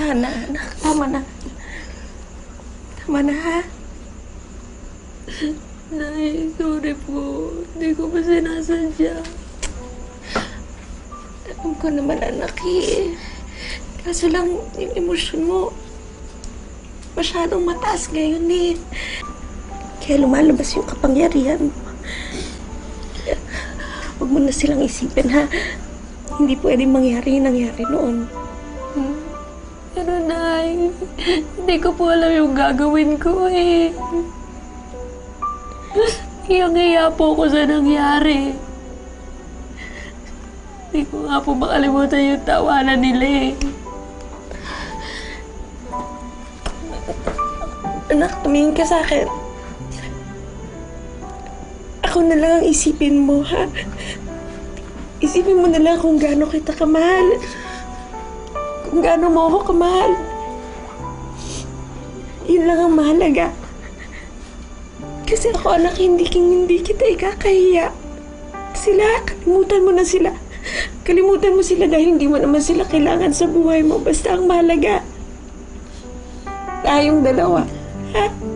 Hana, anak. Tama na. Tama na, ha? Nay, sorry po. Hindi ko pa sinasadya. Alam ko naman, anak, eh. Kaso lang, yung emosyon mo, masyadong mataas ngayon, eh. Kaya lumalabas yung kapangyarihan mo. Huwag mo na silang isipin, ha? Hindi pwedeng mangyari yung nangyari noon. Hmm? Pero Nay, hindi ko po alam yung gagawin ko eh. Hiyang-hiya po ko sa nangyari. Hindi ko nga po makalimutan yung tawanan nila eh. Anak, tumingin ka sa akin. Ako na lang ang isipin mo, ha? Isipin mo na lang kung gaano kita kamahal. Kung gaano mo ako kamahal. Yun lang ang mahalaga. Kasi ako, anak, hindi, hindi kita ikakahiya. Sila, kalimutan mo na sila. Kalimutan mo sila dahil hindi mo naman sila kailangan sa buhay mo. Basta ang mahalaga, tayong dalawa. Ha?